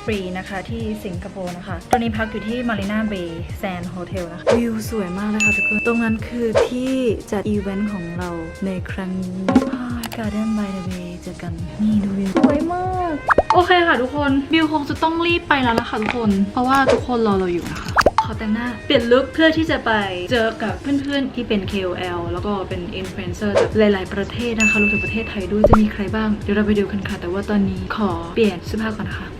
กับ Innisfree นะคะที่สิงคโปร์นะคะ ตอนนี้พักอยู่ที่ Marina Bay Sand Hotel นะคะ วิวสวยมากเลยค่ะทุกคน ตรงนั้นคือที่จัดอีเวนต์ของเราในครั้งนี้ Garden by the Bay เจอกันนี่ดูวิวสวยมาก โอเคค่ะทุกคนบิวคงจะต้องรีบไปแล้วล่ะค่ะทุกคน เพราะว่าทุกคนรอเราอยู่นะคะขอแต่งหน้าเปลี่ยนลุคเพื่อที่จะไปเจอกับเพื่อนๆที่เป็น KOL แล้วก็เป็นอินฟลูเอนเซอร์จากหลายๆประเทศนะคะรวมถึงประเทศไทยด้วยจะมีใครบ้าง เดี๋ยวเราไปดูกันค่ะ แต่ว่าตอนนี้ขอเปลี่ยนเสื้อผ้าก่อนนะคะต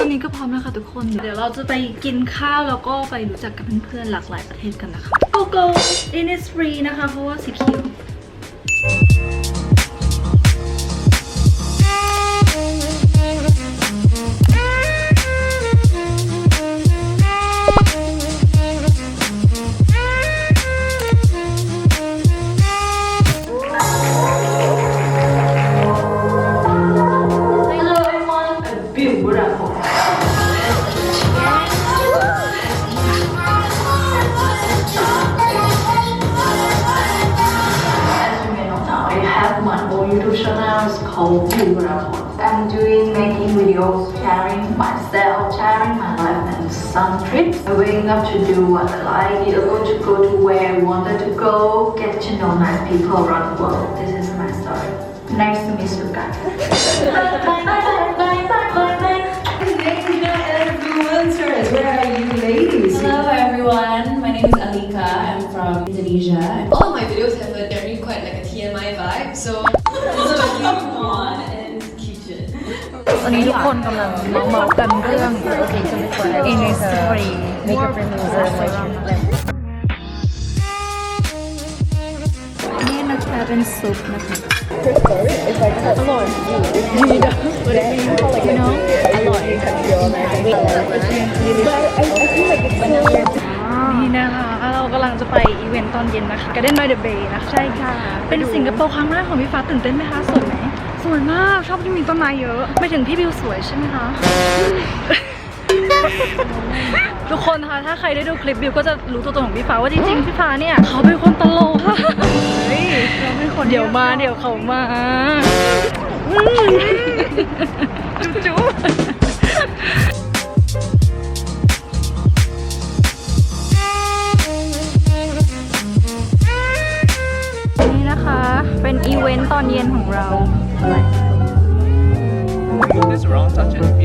อนนี้ก็พร้อมแล้วค่ะทุกคน เดี๋ยวเราจะไปกินข้าวแล้วก็ไปรู้จักกับเพื่อนๆหลากหลายประเทศกันนะคะ Go go in is free นะคะ เพราะว่าสีเขียว I'm to do what I like, able to go to where I wanted to go, get to know nice people around the world. This is my story. Nice to meet you guys. bye bye bye bye bye bye bye. influencers. Where are you ladies? Hello everyone, my name is Alika. I'm from Indonesia. All of my videos have a very quite like a TMI vibe, so อนนี้ทุกคนกำลังเมาส์กันเรื่อง Innisfree Makeup Remover นี่นะคะเป็นซุปนะคะอร่อยดีนะ you know อร่อยนี่นะคะเรากำลังจะไปอีเวนต์ตอนเย็นนะคะ Garden by the Bay นะคะใช่ค่ะ เป็นสิงคโปร์ครั้งแรกของพี่ฟ้าตื่นเต้นไหมคะสวยไหม สวยมากชอบที่มีต้นไม้เยอะ ไม่ถึงพี่บิวสวยใช่ไหมคะ ทุกคนคะถ้าใครได้ดูคลิปบิวก็จะรู้ตัวตนของพี่ฟ้าว่าจริงๆพี่ฟ้าเนี่ย เขาเป็นคนตลกค่ะเฮ้ยเราเป็นคนเดี๋ยวมาเดี๋ยวเขามาจุ๊จุ๊นี่นะคะเป็นอีเวนต์ตอนเย็นของเรา move this around, touch it,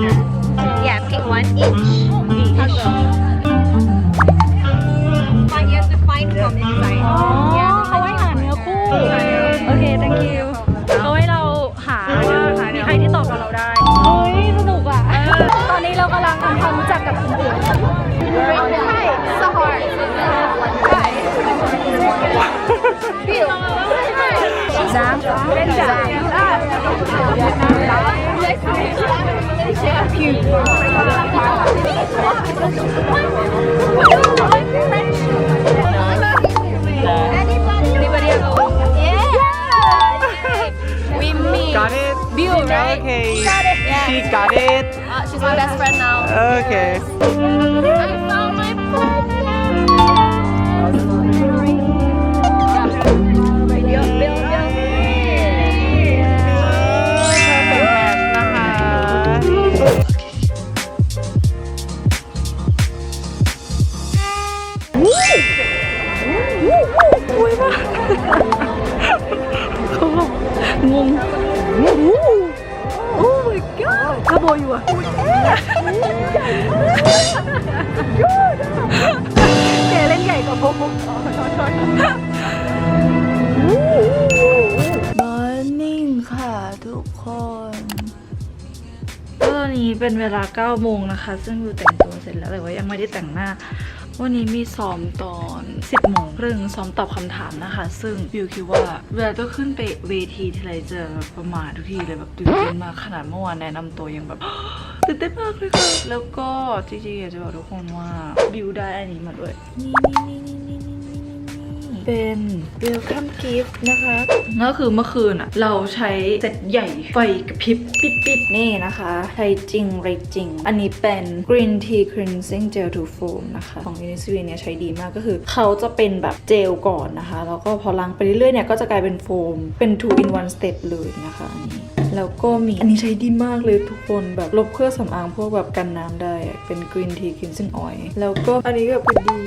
Yeah, pick one each. Puzzle. Find, you have to find from inside. อ๋อเขาไว้หาเนื้อคู่ โอเค thank you เขาให้เราหาว่ามีใครที่ตอบกับเราได้ เฮ้ย สนุกอะ ตอนนี้เรากำลังทำความรู้จักกับคนอื่ จ้าเป็นจ้า Anybody? Yeah. We meet. Got it? Bill, right? Okay. She got it. Uh, she's my best friend now. Okay. I found my Perfect งงโอ้ my god ถ้าโบอยู่อะแกเล่นใหญ่กว่าโบมอร์นิ่งค่ะทุกคนตอนอนนี้เป็นเวลา9โมงนะคะ ซึ่งวิวแต่งตัวเสร็จแล้วแต่ว่ายังไม่ได้แต่งหน้า วันนี้มีซ้อมตอน 10โมงครึ่งซ้อมตอบคำถามนะคะ ซึ่งวิวคิดว่าเวลาต้องขึ้นไปเวทีทีไรเจอประมาททุกทีเลยแบบตื่นเต้นมากขนาดเมื่อวานแนะนำตัวยังแบบตื่นเต้นมากเลยค่ะ แล้วก็จริงๆอยากจะบอกทุกคนว่าบิวได้อันนี้มาด้วยนี่นี่นี่ นี่เป็น welcome gift นะคะก็คือเมื่อคืนอะเราใช้เซตใหญ่ไฟกระพริบปิดปิดๆนี่นะคะ ใช้จริงไรจริง อันนี้เป็น green tea cleansing gel to foam นะคะ ของ Innisfree เนี่ยใช้ดีมากก็คือ เขาจะเป็นแบบเจลก่อนนะคะ แล้วก็พอล้างไปเรื่อยๆเนี่ยก็จะกลายเป็นโฟม เป็น two in one step เลยนะคะอันนี้แล้วก็มีอันนี้ใช้ดีมากเลยทุกคนแบบลบเครื่องสำอางพวกแบบกันน้ำได้อะเป็น green tea cleansing oil แล้วก็อันนี้แบบคือดี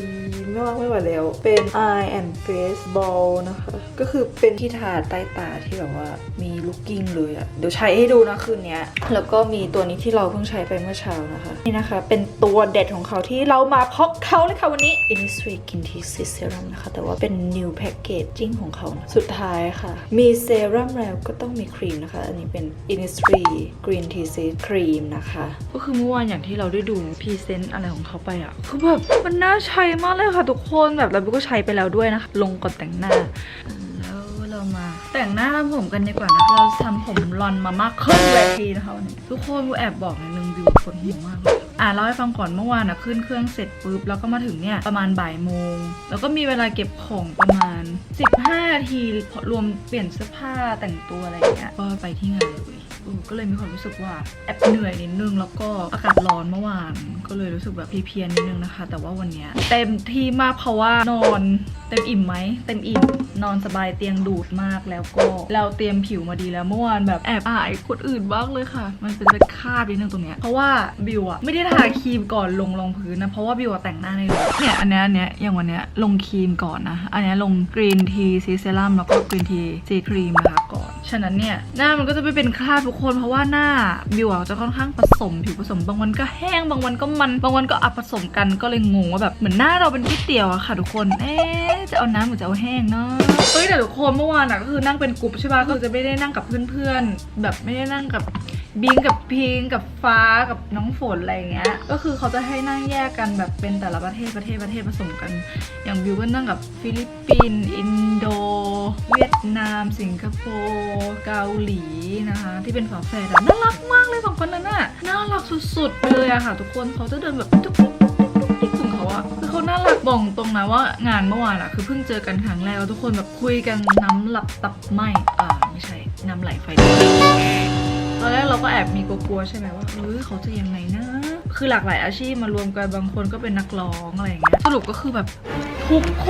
ไม่ว่าไม่ไหวแล้ว เป็น eye and face ball นะคะ ก็คือเป็นที่ทาใต้ตาที่แบบว่ามี looking เลยอะเดี๋ยวใช้ให้ดูนะคืนนี้แล้วก็มีตัวนี้ที่เราเพิ่งใช้ไปเมื่อเช้านะคะ นี่นะคะ เป็นตัวเด็ดของเขาที่เรามาพกเขาเลยค่ะวันนี้ Innisfree Skin Tea Serum นะคะ แต่ว่าเป็น new packaging ของเขานะสุดท้ายค่ะ มีเซรั่มแล้วก็ต้องมีครีมนะคะ อันนี้เป็น Innisfree Green Tea Seed Cream นะคะ ก็คือเมื่อวานอย่างที่เราได้ดูพรีเซนต์อะไรของเขาไปอะคือแบบมันน่าใช้มากเลยค่ะทุกคนแบบเราก็ใช้ไปแล้วด้วยนะคะ ลงก่อนแต่งหน้า แล้วเรามาแต่งหน้าทำผมกันดีกว่านะเราทำผมรอนมามากขึ้นเวทีนะคะวันนี้ทุกคนวิวแอบบอกนิดนึงวิวปวดหัวมากเลยอะเล่าให้ฟังก่อนเมื่อวานอะขึ้นเครื่องเสร็จปุ๊บแล้วก็มาถึงเนี่ยประมาณบ่ายโมง แล้วก็มีเวลาเก็บของประมาณ 15นาทีรวมเปลี่ยนเสื้อผ้าแต่งตัวอะไรอย่างเงี้ยก็ไปที่งานเลย ก็เลยมีความรู้สึกว่าแอบเหนื่อยนิดนึง แล้วก็อากาศร้อนเมื่อวาน ก็เลยรู้สึกแบบเพลียๆนิดนึงนะคะ แต่ว่าวันนี้เต็มที่มากเพราะว่านอนเต็มอิ่มไหมเต็มอิ่มนอนสบายเตียงดูดมากแล้วก็เราเตรียมผิวมาดีแล้วเมื่อวานแบบแอบอายคนอื่นบ้างเลยค่ะ มันเป็นเป็นคาบนิดนึงตรงเนี้ยเพราะว่าบิวอะไม่ได้ทาครีมก่อนลงรองพื้นนะเพราะว่าบิวอะแต่งหน้าในรถเนี่ยอันนี้อันนี้อย่างวันเนี้ยลงครีมก่อนนะ อันนี้ลงกรีนทีซีเซรั่มแล้วก็กรีนทีซีครีมนะคะก่อน ฉะนั้นเนี่ยหน้ามันก็จะไม่เป็นคราบทุกคนเพราะว่าหน้าบิวอะจะค่อนข้างผสมผิวผสมบางวันก็แห้งบางวันก็มันบางวันก็อับผสมกันก็เลยงงว่าแบบเหมือนหน้าเราเป็นก๋วยเตี๋ยวอะค่ะทุกคนเอ๊ะจะเอาน้ำหรือจะเอาแห้งเนาะเฮ้ยแต่ทุกคนเมื่อวานอะก็คือนั่งเป็นกลุ่มใช่ป่ะก็จะไม่ได้นั่งกับเพื่อนๆแบบไม่ได้นั่งกับ บิงกับพิงกับฟ้ากับน้องฝนอะไรอย่างเงี้ย ก็คือเขาจะให้นั่งแยกกันแบบเป็นแต่ละประเทศประเทศประเทศผสมกัน อย่างบิวก็นั่งกับฟิลิปปินส์อินโด เวียดนาม สิงคโปร์เกาหลีนะคะ ที่เป็นฝาแฝดน่ารักมากเลยสองคนนั้นน่ะน่ารักสุดๆเลยอะค่ะ ทุกคนเขาจะเดินแบบทุกติ๊กของเขาอะคือเขาน่ารักบอกตรงนะว่างานเมื่อวานอะคือเพิ่งเจอกันครั้งแรกทุกคนแบบคุยกันน้ำหลับตับไหมอ่าไม่ใช่น้ำไหลไฟ ตอนแรกเราก็แอบมีกลัวๆใช่ไหมว่าเออเขาจะยังไงนะ คือหลากหลายอาชีพมารวมกันบางคนก็เป็นนักร้องอะไรอย่างเงี้ยสรุปก็คือแบบทุกค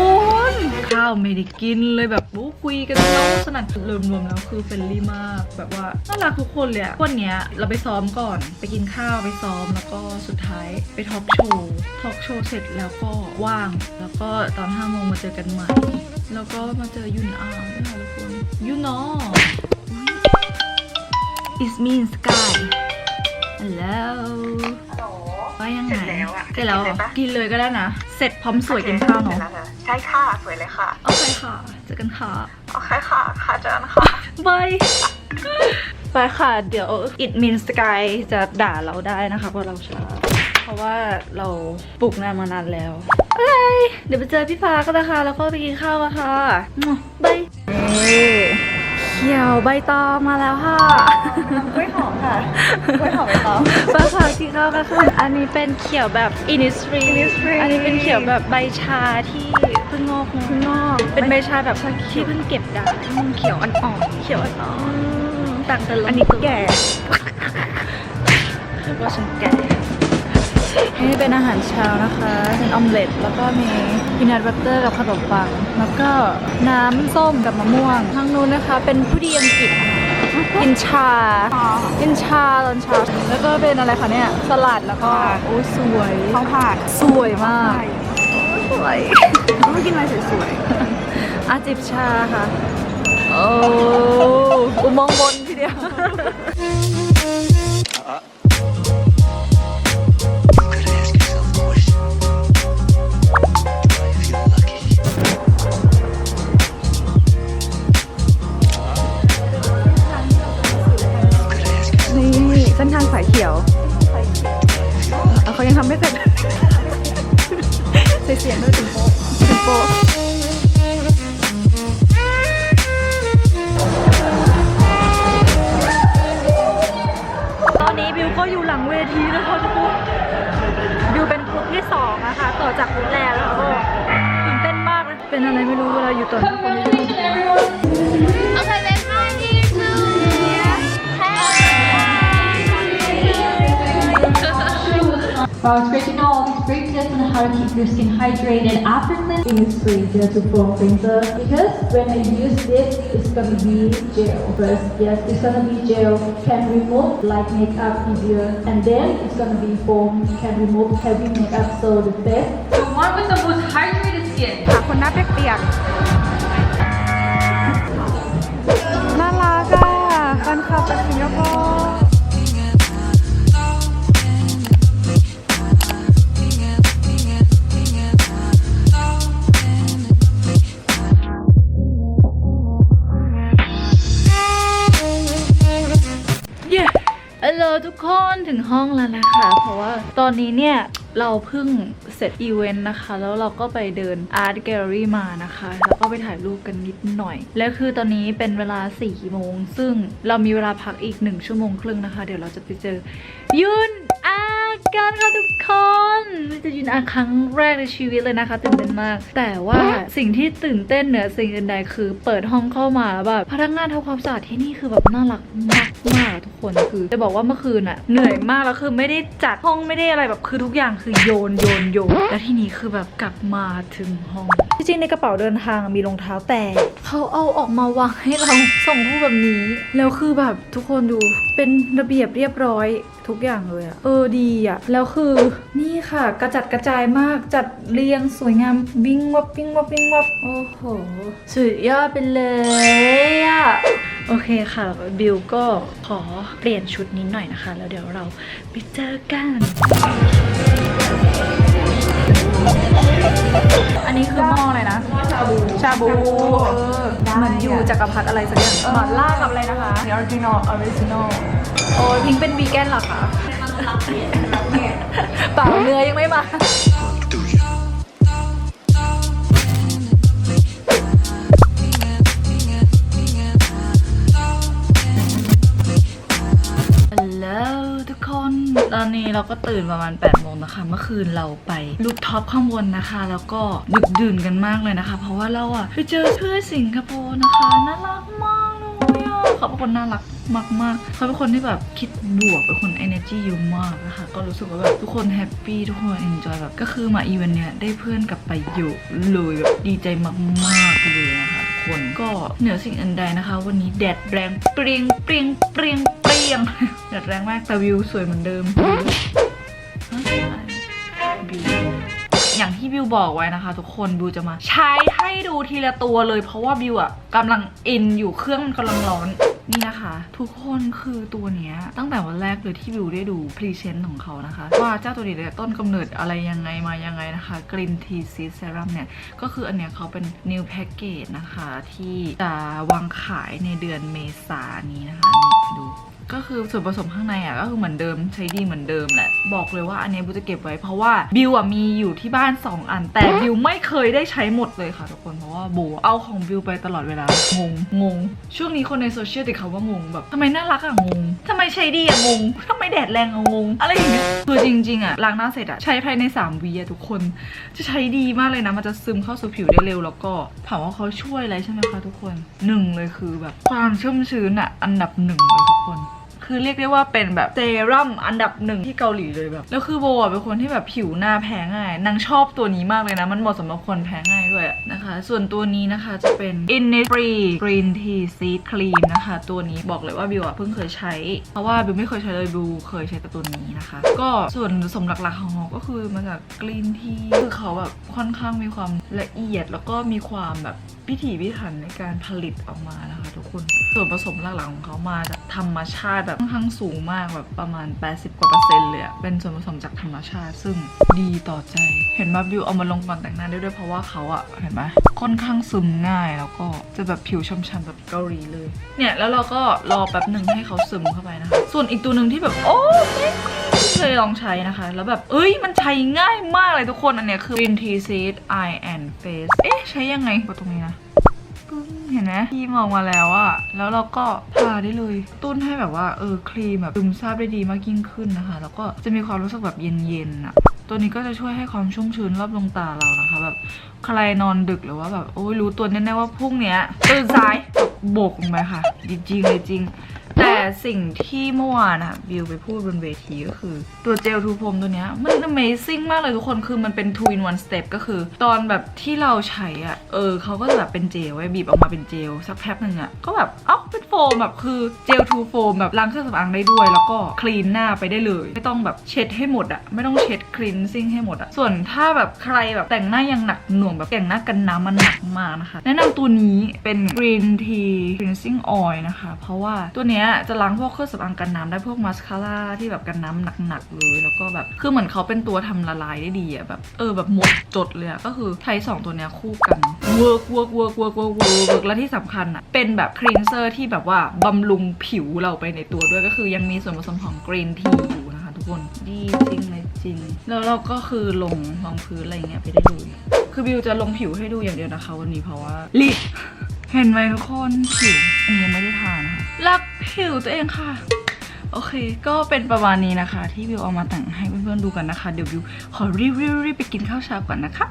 นข้าวไม่ได้กินเลยแบบโอ้คุยกันเนาสนั่นรวมๆแล้วคือเฟรนลี่มากแบบว่าน่ารักทุกคนเลยวันเนี้ยเราไปซ้อมก่อนไปกินข้าวไปซ้อมแล้วก็สุดท้ายไปทอล์กโชว์ทอล์กโชว์เสร็จแล้วก็ว่าง แล้วก็ตอน5โมงมาเจอกันใหม่ แล้วก็มาเจอยุนอาร์ด้วยค่ะทุกคนยุนอ It's me in sky Hello ว่ายังไงเสร็จแล้วอะเสร็จแล้วกินเลยปะกินเลยก็ได้นะ เสร็จพร้อมสวยกินข้าวเนาะใช่ค่ะ สวยเลยค่ะ โอเคค่ะเจอกันค่ะ โอเคค่ะ ค่ะเจอกันค่ะบายไปค่ะ เดี๋ยว it means sky จะด่าเราได้นะคะ เพราะเราช้าเพราะว่าเราปลุกนานมานานแล้วบายเดี๋ยวไปเจอพี่ฟ้ากันนะคะ แล้วก็ไปกินข้าวกันค่ะบายเอ้เขียวใบตองมาแล้วค่ะกล้วยหอมค่ะกล้วยหอมใบตองไปค่ะกินข้าวกันค่ะอันนี้เป็นเขียวแบบ Innisfree Innisfree อันนี้เป็นเขียวแบบใบชาที่เพิ่งงอกเพิ่งงอก เป็นใบชาแบบที่เพิ่งเก็บได้อืมเขียวอ่อนๆเขียวอ่อนๆต่างกันลงอันนี้แก่แล้วก็ฉันแก่ นี่เป็นอาหารเช้านะคะเป็นออมเล็ตแล้วก็มีพีนัทบัตเตอร์กับขนมปัง แล้วก็น้ำส้มกับมะม่วง ทางนู้นนะคะ เป็นผู้ดีอังกฤษนะคะกินชา กินชาตอนเช้า แล้วก็เป็นอะไรคะเนี่ย สลัดแล้วก็ โอ้สวยข้าวผัดสวยมากสวยไม่กินอะไรสวยอาจิบชาค่ะ โอ้อุโมงค์บนทีเดียว Well, it's great to know all these great tips on how to keep your skin hydrated after cleansing. It's free gel to foam cleanser because when I use this, it's gonna be gel. First, yes, it's gonna be gel, can remove light makeup easier, and then it's gonna be foam, can remove heavy makeup. So the best The one with the most hydrated skin. หาคนหน้าเปียกๆน่ารักอ่ะแฟนคลับจากสิงคโปร์ ห้องแล้วนะคะ เพราะว่าตอนนี้เนี่ยเราเพิ่งเสร็จอีเวนต์นะคะ แล้วเราก็ไปเดินอาร์ตแกลเลอรี่มานะคะ แล้วก็ไปถ่ายรูปกันนิดหน่อย แล้วคือตอนนี้เป็นเวลา4ี่โมง ซึ่งเรามีเวลาพักอีก 1 ชั่วโมงครึ่งนะคะ เดี๋ยวเราจะไปเจอยุน อากันค่ะทุกคนจะยุนอาครั้งแรกในชีวิตเลยนะคะตื่นเต้นมาก แต่ว่าสิ่งที่ตื่นเต้นเหนือสิ่งอื่นใดคือ เปิดห้องเข้ามาแล้วแบบพนักงานทำความสะอาดที่นี่คือแบบน่ารักมากมากทุกคนคือจะบอกว่าเมื่อคืนอะเหนื่อยมากแล้วคือไม่ได้จัดห้องไม่ได้อะไรแบบคือทุกอย่างคือโยนโยนโยนแล้วที่นี้คือแบบกลับมาถึงห้อง จริงๆในกระเป๋าเดินทางมีรองเท้าแต่เขาเอาออกมาวางให้เราส่งคู่แบบนี้ แล้วคือแบบทุกคนดูเป็นระเบียบเรียบร้อย ทุกอย่างเลยอะเออดีอะแล้วคือนี่ค่ะ กระจัดกระจายมากจัดเรียงสวยงามวิ่งวับวิ่งวับวิ่งวับโอ้โหสุดยอดไปเลยอะโอเคค่ะ บิวก็ขอเปลี่ยนชุดนิดหน่อยนะคะ แล้วเดี๋ยวเราไปเจอกัน อันนี้คือหม้ออะไรนะชา บูชาบูเออเหมือนอยู่จักรพรรดิอะไรสักอย่างหมาล่ากับอะไรนะคะออริจินอลออริจินอลโอ้พิงเป็นวีแกนเหรอคะเปล่าเนื้อยังไม่มา อนนี้เราก็ตื่นประมาณ8โมงนะคะ เมื่อคืนเราไปรูฟท็อปข้างบนนะคะ แล้วก็ดึกดื่นกันมากเลยนะคะ เพราะว่าเราอะไปเจอเพื่อนสิงคโปร์นะคะน่ารักมากเลยอะเขาเป็นคนน่ารักมากๆเขาเป็นคนที่แบบคิดบวกเป็นคน energy เยอะมากนะคะ ก็รู้สึกว่าแบบทุกคนแฮปปี้ทุกคน enjoy แบบก็คือมาอีเวนต์เนี้ยได้เพื่อนกลับไปอยู่เลยแบบดีใจมากๆเลยนะคะคนก็เหนือสิ่งอื่นใดนะคะ วันนี้แดดแรงเปรียงเปรียงเปรียง ยงแดดแรงมากแต่วิวสวยเหมือนเดิม อย่างที่บิวบอกไว้นะคะ ทุกคนบิวจะมาใช้ให้ดูทีละตัวเลย เพราะว่าบิวอะกำลังอินอยู่เครื่องมันกำลังร้อนนี่นะคะ ทุกคนคือตัวเนี้ย ตั้งแต่วันแรกเลยที่บิวได้ดูพรีเซนต์ของเขานะคะ ว่าเจ้าตัวนี้เนี่ยต้นกำเนิดอะไรยังไงมายังไงนะคะกลินทีซีเซรั่มเนี่ย ก็คืออันเนี้ยเขาเป็น new package นะคะ ที่จะวางขายในเดือนเมษายนนี้นะคะ ดู ก็คือส่วนผสมข้างในอะก็คือเหมือนเดิมใช้ดีเหมือนเดิมแหละ บอกเลยว่าอันเนี้ยบิวจะเก็บไว้เพราะว่าบิวอะมีอยู่ที่บ้าน 2 อัน แต่บิวไม่เคยได้ใช้หมดเลยค่ะทุกคนเพราะว่าโบเอาของบิวไปตลอดเวลางงงง ช่วงนี้คนในโซเชียลติดเขาว่างงแบบทำไมน่ารักอะงงทำไมใช้ดีอะงงทำไมแดดแรงอะงงอะไรอย่างเงี้ยคือจริงๆอะล้างหน้าเสร็จอะใช้ภายใน3วีอะทุกคน จะใช้ดีมากเลยนะมันจะซึมเข้าสู่ผิวได้เร็วแล้วก็ถามว่าเขาช่วยอะไรใช่ไหมคะทุกคนหนึ่งเลยคือแบบความชุ่มชื้นอะอันดับหนึ่งเลยทุกคน คือเรียกได้ว่าเป็นแบบเซรั่มอันดับหนึ่งที่เกาหลีเลยแบบ แล้วคือโบอะเป็นคนที่แบบผิวหน้าแพ้ง่าย นางชอบตัวนี้มากเลยนะ มันเหมาะสำหรับคนแพ้ง่ายด้วยนะคะ ส่วนตัวนี้นะคะจะเป็น Innisfree Green Tea Seed Cream นะคะ ตัวนี้บอกเลยว่าบิวอะเพิ่งเคยใช้ เพราะว่าบิวไม่เคยใช้เลยบิวเคยใช้แต่ตัวนี้นะคะ ก็ส่วนสมหลักๆของเขาก็คือมาจาก Green Tea คือเขาแบบค่อนข้างมีความละเอียดแล้วก็มีความแบบพิถีพิถันในการผลิตออกมานะคะทุกคน ส่วนผสมหลักๆของเขามาจากธรรมชาติแบบค่อนข้างสูงมากแบบประมาณ 80 กว่าเปอร์เซ็นต์เลยอะเป็นส่วนผสมจากธรรมชาติ ซึ่งดีต่อใจ เห็นไหมบิวเอามาลงก่อนแต่งหน้าได้ด้วยเพราะว่าเขาอะเห็นไหมค่อนข้างซึมง่ายแล้วก็จะแบบผิวช่ำๆแบบเกาหลีเลย เนี่ยแล้วเราก็รอแป๊บหนึ่งให้เขาซึมเข้าไปนะคะ ส่วนอีกตัวหนึ่งที่แบบโอ้ เคยลองใช้นะคะ แล้วแบบ เอ้ย มันใช้ง่ายมากเลยทุกคน อันเนี้ยคือ Green Tea Seed Eye and Face เอ๊ะ ใช้ยังไงกดตรงนี้นะเห็นไหมครีมออกมาแล้วอะแล้วเราก็ทาได้เลย ตุ้นให้แบบว่า เออ ครีมแบบซึมซาบได้ดีมากยิ่งขึ้นนะคะ แล้วก็จะมีความรู้สึกแบบเย็นๆอะตัวนี้ก็จะช่วยให้ความชุ่มชื้นรอบดวงตาเรานะคะ แบบ ใครนอนดึกหรือว่าแบบโอ้ยรู้ตัวแน่ๆว่าพรุ่งเนี้ยตื่นสายโบกลงไปค่ะ จริงๆเลยจริง แต่สิ่งที่เมื่อวานอะบิวไปพูดบนเวทีก็คือ ตัวเจลทูโฟมตัวเนี้ยมัน Amazing มากเลยทุกคนคือมันเป็น two in one step ก็คือ ตอนแบบที่เราใช้อะเออเขาก็จะแบบเป็นเจลไว้บีบออกมาเป็นเจลสักแป๊บหนึ่งอะก็แบบเอ้าเป็นโฟมแบบคือเจลทูโฟมแบบล้างเครื่องสำอางได้ด้วย แล้วก็คลีนหน้าไปได้เลย ไม่ต้องแบบเช็ดให้หมดอะไม่ต้องเช็ดคลีนซิ่งให้หมดอะส่วนถ้าแบบใครแบบแต่งหน้ายังหนักหน่วงแบบแต่งหน้ากันน้ำมันหนักมากนะคะ แนะนำตัวนี้เป็น Green Tea Cleansing Oil นะคะ เพราะว่าตัวเนี้ยจะล้างพวกเครื่องสำอางกันน้ำได้พวกมาสคาร่าที่แบบกันน้ำหนักๆเลยแล้วก็แบบคือเหมือนเขาเป็นตัวทำละลายได้ดีอะแบบเออแบบหมดจดเลยอะก็คือใช้สองตัวเนี้ยคู่กันเวิร์กเวิร์กเวิร์กเวิร์กเวิร์กเวิร์กและที่สำคัญอะเป็นแบบคลีนเซอร์ที่แบบว่าบำรุงผิวเราไปในตัวด้วยก็คือยังมีส่วนผสมของกรีนทีอยู่นะคะทุกคนดีจริงเลยจริง แล้วเราก็คือลงรองพื้นอะไรเงี้ยไปได้เลย คือบิวจะลงผิวให้ดูอย่างเดียวนะคะวันนี้เพราะว่ารีบเห็นไหมทุกคนผิวอันนี้ยังไม่ได้ทานะคะรักผิวตัวเองค่ะ โอเค ก็เป็นประมาณนี้นะคะ ที่บิวเอามาแต่งให้เพื่อนๆดูกันนะคะ เดี๋ยวบิวขอรีบๆไปกินข้าวเช้าก่อนนะคะ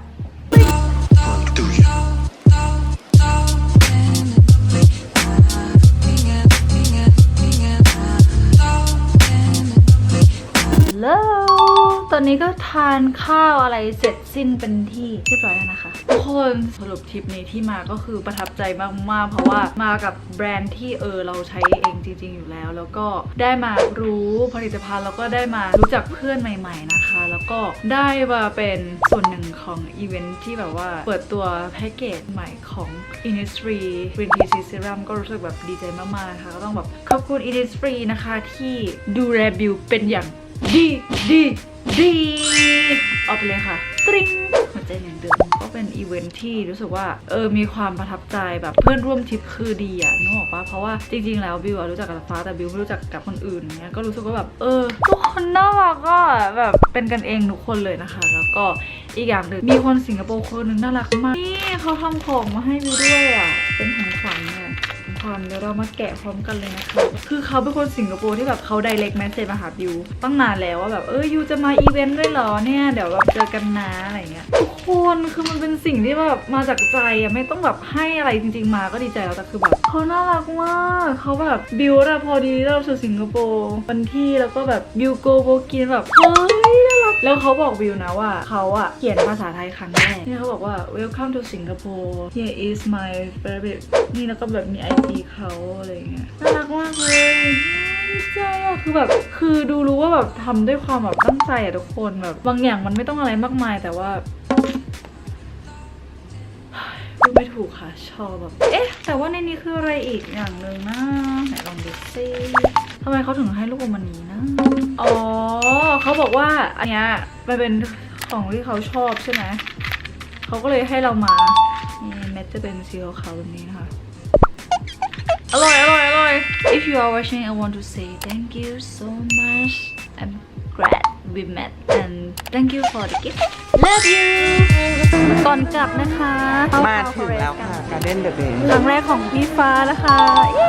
อนนี้ก็ทานข้าวอะไรเสร็จสิ้นเป็นที่เรียบร้อยแล้วนะคะทุกคนสรุปทริปนี้ที่มาก็คือประทับใจมากๆ เพราะว่ามากับแบรนด์ที่เออเราใช้เองจริง ๆ อยู่แล้ว แล้วก็ได้มารู้ผลิตภัณฑ์แล้วก็ได้มารู้จักเพื่อนใหม่ ๆนะคะ แล้วก็ได้มาเป็นส่วนหนึ่งของอีเวนท์ที่แบบว่าเปิดตัวแพ็กเกจใหม่ของ Innisfree Green Tea Sea Serum ก็รู้สึกแบบดีใจมากๆนะคะก็ต้องแบบขอบคุณ Innisfree นะคะที่ดูแลบิวเป็นอย่าง ดีดีดีเอาไปเลยค่ะตริงหัวใจหนึ่งเดือนก็เป็นอีเวนท์ที่รู้สึกว่าเออมีความประทับใจแบบเพื่อนร่วมทริปคือดีอะนึกออกปะเพราะว่าจริงๆแล้วบิวรู้จักกับฟ้าแต่บิวไม่รู้จักกับคนอื่นเงี้ยก็รู้สึกว่าแบบเออทุกคนน่ารักก็แบบเป็นกันเองทุกคนเลยนะคะ แล้วก็อีกอย่างหนึ่งมีคนสิงคโปร์คนหนึงน่ารักมากนี่เขาทำของมาให้บิวด้วยอะเป็นของขวัญเนี่ย ความเดี๋ยวเรามาแกะพร้อมกันเลยนะคะ คือเขาเป็นคนสิงคโปร์ที่แบบเขาไดเรกแมสเซจมาหาบิวตั้งนานแล้วว่าแบบเออยูจะมาอีเวนต์ด้วยเหรอเนี่ยเดี๋ยวแบบเจอกันนะอะไรเงี้ยทุกคนคือมันเป็นสิ่งที่แบบมาจากใจอะไม่ต้องแบบให้อะไรจริง ๆ มาก็ดีใจแล้วแต่คือแบบเขาน่ารักมากเขาแบบบิวอะพอดีเราสู่สิงคโปร์วันที่แล้วก็แบบบิวโกโบกินแบบเฮ้ย แล้วเขาบอกบิวนะว่าเขาอะเขียนภาษาไทยครั้งแรกนี่เขาบอกว่า welcome to Singapore here is my favorite นี่แล้วก็แบบมี IG เขาอะไรเงี้ยน่ารักมากเลยใจอะคือแบบคือดูรู้ว่าแบบทำด้วยความแบบตั้งใจอะทุกคนแบบบางอย่างมันไม่ต้องอะไรมากมายแต่ว่าพูดไม่ถูกค่ะ ชอบแบบ เอ๊ะ แต่ว่าในนี้คืออะไรอีกอย่างหนึ่งนะไหนลองดูซิทำไมเขาถึงให้ลูกอมอันนี้นะ อ๋อ เขาบอกว่าอันเนี้ยมันเป็นของที่เขาชอบใช่ไหม เขาก็เลยให้เรามา นี่เม็ดจะเป็นสีขาวๆแบบนี้นะคะ อร่อยอร่อยอร่อย If you are watching I want to say thank you so much I'm glad we met and thank you for the gift love you ก่อนกลับนะคะมาถึงแล้วค่ะการเด่นเดอะเบนครั้งแรกของพี่ฟ้านะคะเย้